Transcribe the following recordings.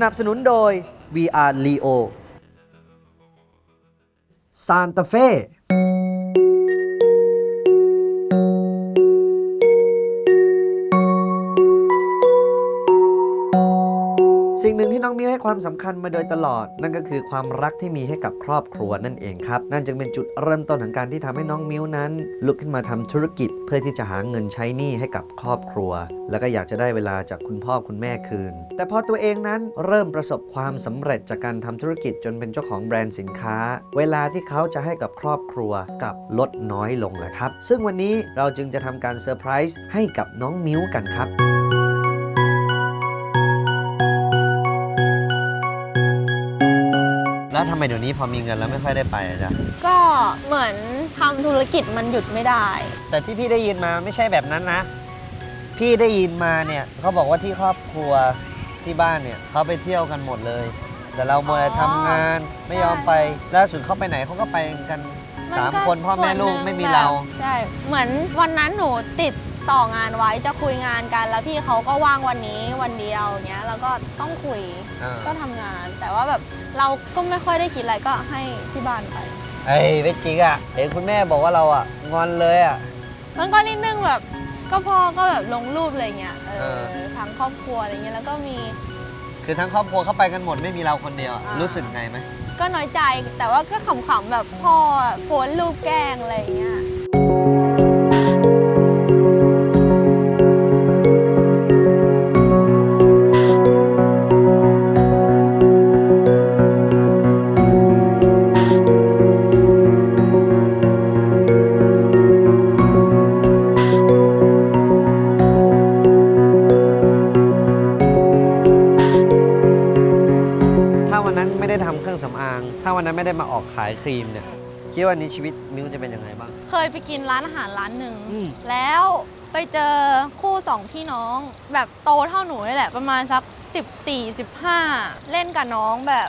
สนับสนุนโดย VR Leo ซา ที่น้องมิวให้ความสำคัญมาโดยตลอด นั่นก็คือความรักที่มีให้กับครอบครัวนั่นเองครับนั่นจึงเป็นจุดเริ่มต้นของการที่ทำให้น้องมิวนั้น ลุกขึ้นมาทำธุรกิจ เพื่อที่จะหาเงินใช้หนี้ให้กับครอบครัว แล้วก็อยากจะได้เวลาจากคุณพ่อคุณแม่คืน แต่พอตัวเองนั้นเริ่มประสบความสำเร็จจากการทำธุรกิจจนเป็นเจ้าของแบรนด์สินค้า เวลาที่เขาจะให้กับครอบครัวกับลดน้อยลงแหละครับ ซึ่งวันนี้เราจึงจะทำการเซอร์ไพรส์ให้กับน้องมิวกันครับ แล้วทำไมเดี๋ยวนี้พอมีเงินแล้วไม่ค่อยได้ไปอะจ๊ะก็เหมือนทำธุรกิจมันหยุดไม่ได้ แต่ที่พี่ได้ยินมาไม่ใช่แบบนั้นนะ พี่ได้ยินมาเนี่ยเขาบอกว่าที่ครอบครัวที่บ้านเนี่ยเขาไปเที่ยวกันหมดเลย แต่เราโมวแต่ทำงานไม่ยอมไปล่าสุดเขาไปไหนเขาก็ไปกันสามก็คนพ่อแม่ลูกส่วนหนึ่งไม่มีแบบเราใช่ เหมือนวันนั้นหนูติด ต่องานไว้จะคุยงานกัน แล้วพี่เขาก็ว่างวันนี้วันเดียวเงี้ยแล้วก็ต้องคุยอ่า ก็ทำงาน แต่ว่าแบบเราก็ไม่ค่อยได้คิดอะไรก็ให้ที่บ้านไปไอ้เวจิกอะเห็นคุณแม่บอกว่าเราอะงอนเลยอะมันก็นิดนึงแบบก็พ่อก็แบบลงรูปอะไรเงี้ยเอเอออ ทั้งครอบครัวอะไรเงี้ยแล้วก็มี คือทั้งครอบครัวเขาไปกันหมดไม่มีเราคนเดียวอะอ่ารู้ รู้สึกไงไหมก็น้อยใจแต่ว่าก็ขำๆแบบพ่อโพสต์รูปแกล้งอะไรเงี้ย ไม่ได้มาออกขายครีมเนี่ยคิดว่านี้ชีวิตมิวจะเป็นยังไงบ้าง เคยไปกินร้านอาหารร้านหนึ่ง อืม แล้วไปเจอคู่สองพี่น้อง แบบโตเท่าหนูนี่แหละ ประมาณสัก 14 15 เล่นกับน้องแบบ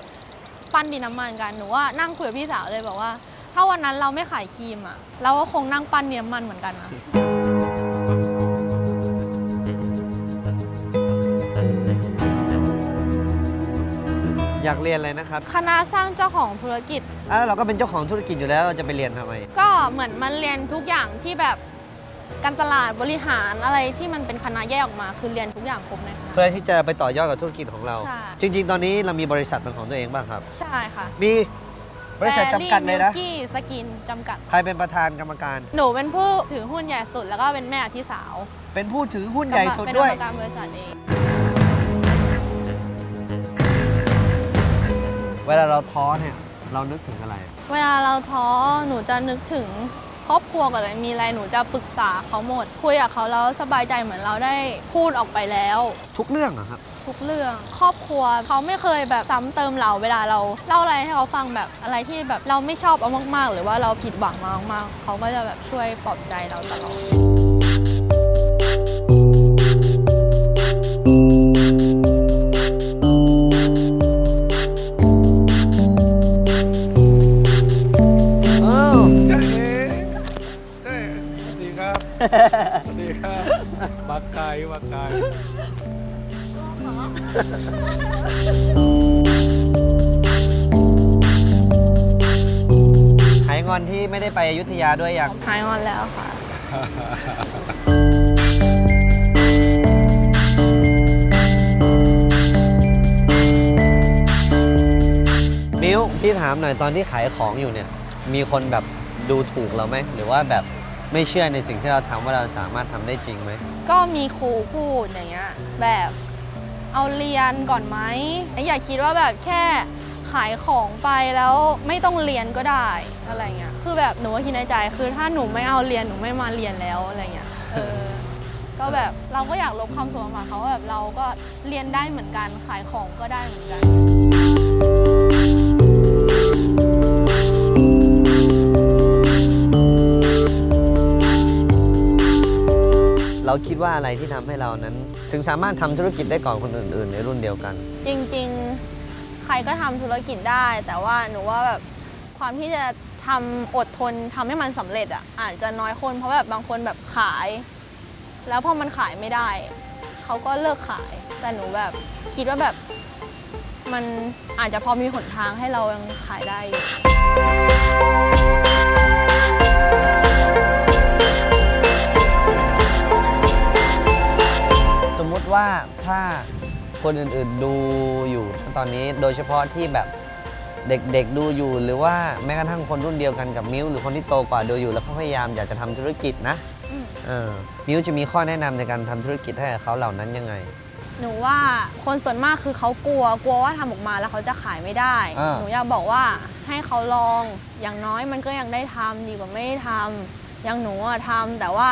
ปั้นดินน้ำมันกันหนูว่านั่งคุยกับพี่สาวเลยบอกว่า ถ้าวันนั้นเราไม่ขายครีมอะเราก็คงนั่งปั้นดินน้ำมันเหมือนกันนะ อยากเรียนอะไรนะครับคณะสร้างเจ้าของธุรกิจอะเราก็เป็นเจ้าของธุรกิจอยู่แล้วเราจะไปเรียนทำไม ก็เหมือนมันเรียนทุกอย่างที่แบบการตลาดบริหารอะไรที่มันเป็นคณะแยกออกมา คือเรียนทุกอย่างครบในคณะเพื่อที่จะไปต่อยอดกับธุรกิจของเรา ใช่ จริง ๆ ตอนนี้เรามีบริษัทเป็นของตัวเองบ้างครับ ใช่ค่ะมีบริษัทจำกัดเลยนะกี้สกินจำกัด ใครเป็นประธานกรรมการ หนูเป็นผู้ถือหุ้นใหญ่สุดแล้วก็เป็นแม่พี่สาวเป็นผู้ถือหุ้นใหญ่สุดเป็นด้วยกรรมการบริษัทเอง เวลาเราท้อเนี่ยเรานึกถึงอะไร เวลาเราท้อหนูจะนึกถึงครอบครัวกันเลยมีอะไรหนูจะปรึกษาเขาหมด คุยกับเขาแล้วสบายใจเหมือนเราได้พูดออกไปแล้ว ทุกเรื่องอะครับ ทุกเรื่องครอบครัวเขาไม่เคยแบบซ้ำเติมเราเวลาเราเล่าอะไรให้เขาฟังแบบอะไรที่แบบเราไม่ชอบเอามากๆ หรือว่าเราผิดหวังมามากๆเขาก็จะแบบช่วยปลอบใจเราตลอด อยุธยาด้วยอยากหายงอนแล้วค่ะมิ้วพี่ถามหน่อยตอนที่ขายของอยู่เนี่ย มีคนแบบดูถูกเราไหม หรือว่าแบบไม่เชื่อในสิ่งที่เราทำว่าเราสามารถทำได้จริงไหม ก็มีครูพูดอย่างเงี้ยแบบเอาเรียนก่อนไหมอย่าคิดว่าแบบแค่ ขายของไปแล้วไม่ต้องเรียนก็ได้อะไรเงี้ยคือแบบหนูก็คิดในใจคือถ้าหนูไม่เอาเรียนหนูไม่มาเรียนแล้วอะไรเงี้ยเออก็แบบเราก็อยากลบคำสวนมาเขาว่าแบบเราก็เรียนได้เหมือนกันขายของก็ได้เหมือนกันเราคิดว่าอะไรที่ทำให้เรานั้น ถึงสามารถทำธุรกิจได้ก่อนคนอื่น ๆ ในรุ่นเดียวกัน จริงๆใค รก็ทำธุรกิจได้ แต่ว่าหนูว่าแบบความที่จะทำอดทนทำให้มันสำเร็จอะอาจจะน้อยคนเพราะแบบบางคนแบบขาย แล้วพอมันขายไม่ได้เขาก็เลิกขาย แต่หนูแบบคิดว่าแบบมันอาจจะพอมีหนทางให้เรายังขายได้สมมติว่าถ้า คนอื่นๆดูอยู่ตอนนี้โดยเฉพาะที่แบบเด็กๆดูอยู่หรือว่าแม้กระทั่งคนรุ่นเดียวกันกับมิวหรือคนที่โตกว่าดูอยู่แล้วเขาพยายามอยากจะทำธุรกิจนะอืม เออมิวจะมีข้อแนะนำในการทำธุรกิจให้กับเขาเหล่านั้นยังไง หนูว่าคนส่วนมากคือเขากลัว กลัวว่าทำออกมาแล้วเขาจะขายไม่ได้ อ่า หนูอยากบอกว่าให้เขาลองอย่างน้อยมันก็ยังได้ทำดีกว่าไม่ได้ทำอย่างหนูอะทำแต่ว่า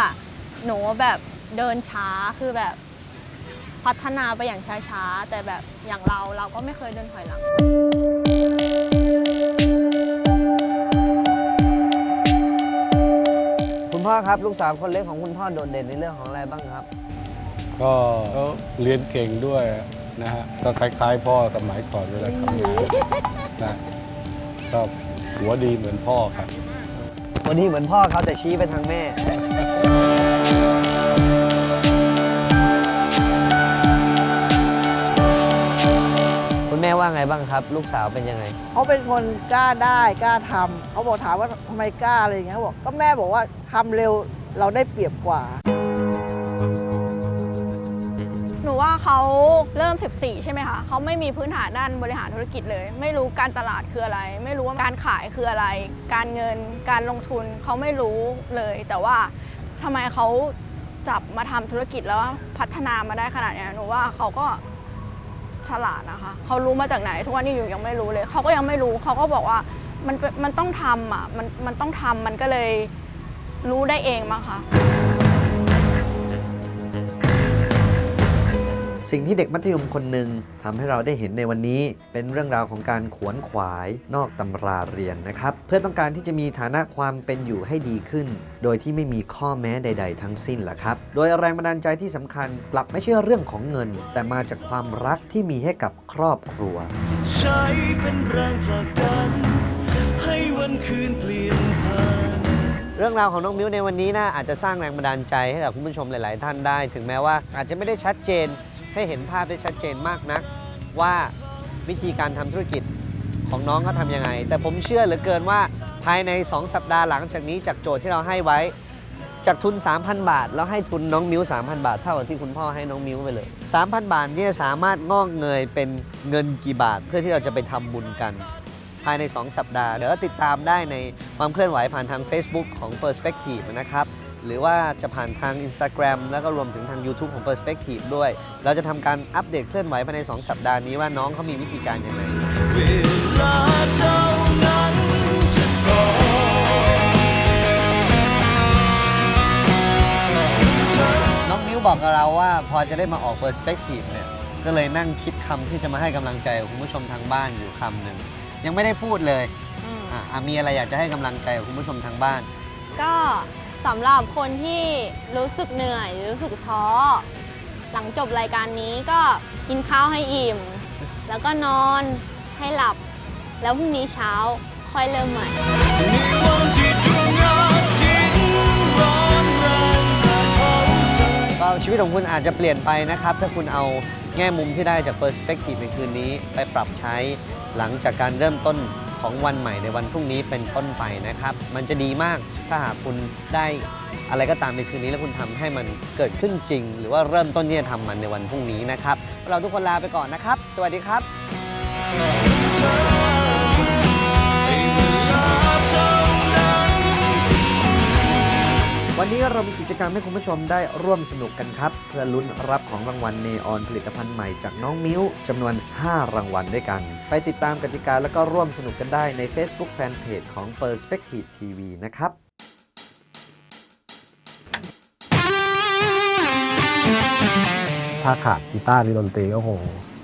หนูแบบเดินช้าคือแบบ พัฒนาไปอย่างช้าๆ แต่แบบอย่างเราเราก็ไม่เคยเดินถอยหลังคุณพ่อครับลูกสาวคนเล็กของคุณพ่อโดดเด่นในเรื่องของอะไรบ้างครับ ก็เขาเรียนเก่งด้วยนะฮะก็คล้ายๆ พ่อสมัยก่อนเวลาทำงานนะก็หัวดีเหมือนพ่อครับ วันนี้เหมือนพ่อเขาแต่ชี้ไปทางแม่ ม่ว่าไงบ้างครับ ลูกสาวเป็นยังไง เขาเป็นคนกล้าได้กล้าทำเขาบอกถามว่าทำไมกล้าอะไรอย่างเงี้ยเขาบอกก็แม่บอกว่าทำเร็วเราได้เปรียบกว่า หนูว่าเขาเริ่ม 14 ใช่ไหมคะเขาไม่มีพื้นฐานด้านบริหารธุรกิจเลย ไม่รู้การตลาดคืออะไร ไม่รู้ว่าการขายคืออะไร การเงินการลงทุนเขาไม่รู้เลย แต่ว่าทำไมเขาจับมาทำธุรกิจแล้วพัฒนามาได้ขนาดเนี้ยหนูว่าเขาก็ ฉลาดนะคะ เขารู้มาจากไหนทุกวันนี้อยู่ยังไม่รู้เลย เขาก็ยังไม่รู้เขาก็บอกว่ามันมันต้องทำอะมันมันต้องทำมันก็เลยรู้ได้เองมั้งคะ สิ่งที่เด็กมัธยมคนหนึ่งทำให้เราได้เห็นในวันนี้ เป็นเรื่องราวของการขวนขวายนอกตำราเรียนนะครับ เพื่อต้องการที่จะมีฐานะความเป็นอยู่ให้ดีขึ้น โดยที่ไม่มีข้อแม้ใด ๆ ทั้งสิ้นแหละครับ โดยแรงบันดาลใจที่สำคัญกลับไม่ใช่เรื่องของเงิน แต่มาจากความรักที่มีให้กับครอบครัว ใช้เป็นแรงผลักดันให้วันคืนเปลี่ยนผ่านเรื่องราวของน้องมิ้วในวันนี้นะอาจจะสร้างแรงบันดาลใจให้กับคุณผู้ชมหลาย ๆ ท่านได้ ถึงแม้ว่าอาจจะไม่ได้ชัดเจน ให้เห็นภาพได้ชัดเจนมากนัก ว่าวิธีการทำธุรกิจของน้องเขาทำยังไง แต่ผมเชื่อเหลือเกินว่าภายใน 2 สัปดาห์หลังจากนี้จากโจทย์ที่เราให้ไว้ จากทุน 3,000 บาท แล้วให้ทุนน้องมิ้ว 3,000 บาท เท่ากับที่คุณพ่อให้น้องมิ้วไปเลย 3,000 บาทเนี่ยสามารถงอกเงยเป็นเงินกี่บาท เพื่อที่เราจะไปทำบุญกัน ภายใน 2 สัปดาห์ เดี๋ยวติดตามได้ในความเคลื่อนไหวผ่านทาง Facebook ของ Perspective นะครับ หรือว่าจะผ่านทาง Instagram แล้วก็รวมถึงทาง YouTube ของ Perspective ด้วย เราจะทำการอัปเดตเคลื่อนไหวภายใน 2 สัปดาห์นี้ว่าน้องเขามีวิธีการยังไงเวลาเท่านั้นจะบอกเธอน้องมิ้วบอกกับเราว่าพอจะได้มาออก Perspective เนี่ยก็เลยนั่งคิดคำที่จะมาให้กำลังใจกับคุณผู้ชมทางบ้านอยู่คำหนึ่งยังไม่ได้พูดเลยอะอะมีอะไรอยากจะให้กำลังใจกับคุณผู้ชมทางบ้าน ก็ สำหรับคนที่รู้สึกเหนื่อยหรือรู้สึกท้อ หลังจบรายการนี้ก็กินข้าวให้อิ่ม แล้วก็นอนให้หลับ แล้วพรุ่งนี้เช้าค่อยเริ่มใหม่ ก็ชีวิตของคุณอาจจะเปลี่ยนไปนะครับ ถ้าคุณเอาแง่มุมที่ได้จาก Perspective ในคืนนี้ ไปปรับใช้หลังจากการเริ่มต้น ของวันใหม่ในวันพรุ่งนี้เป็นต้นไปนะครับ มันจะดีมากถ้าหากคุณได้อะไรก็ตามในคืนนี้แล้วคุณทำให้มันเกิดขึ้นจริง หรือว่าเริ่มต้นที่จะทำมันในวันพรุ่งนี้นะครับ เราทุกคนลาไปก่อนนะครับ สวัสดีครับ วันนี้เรามีกิจกรรมให้คุณผู้ชมได้ร่วมสนุกกันครับ เพื่อลุ้นรับของรางวัลเนออนผลิตภัณฑ์ใหม่จากน้องมิ้วจำนวน 5 รางวัลด้วยกัน ไปติดตามกติกาแล้วก็ร่วมสนุกกันได้ใน Facebook Fanpage ของ Perspective TV นะครับถ้าขาดกีตาร์หรือดนตรีก็คง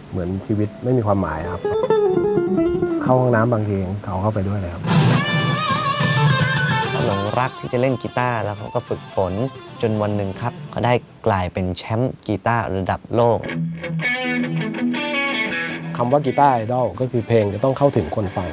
เหมือนชีวิตไม่มีความหมายครับ เข้าห้องน้ำบางทีเขาเข้าไปด้วยเลยครับ หลงรักที่จะเล่นกีตาร์แล้วเขาก็ฝึกฝนจนวันหนึ่งครับเขาได้กลายเป็นแชมป์กีตาร์ระดับโลกคำว่ากีตาร์ไอดอลก็คือเพลงจะต้องเข้าถึงคนฟัง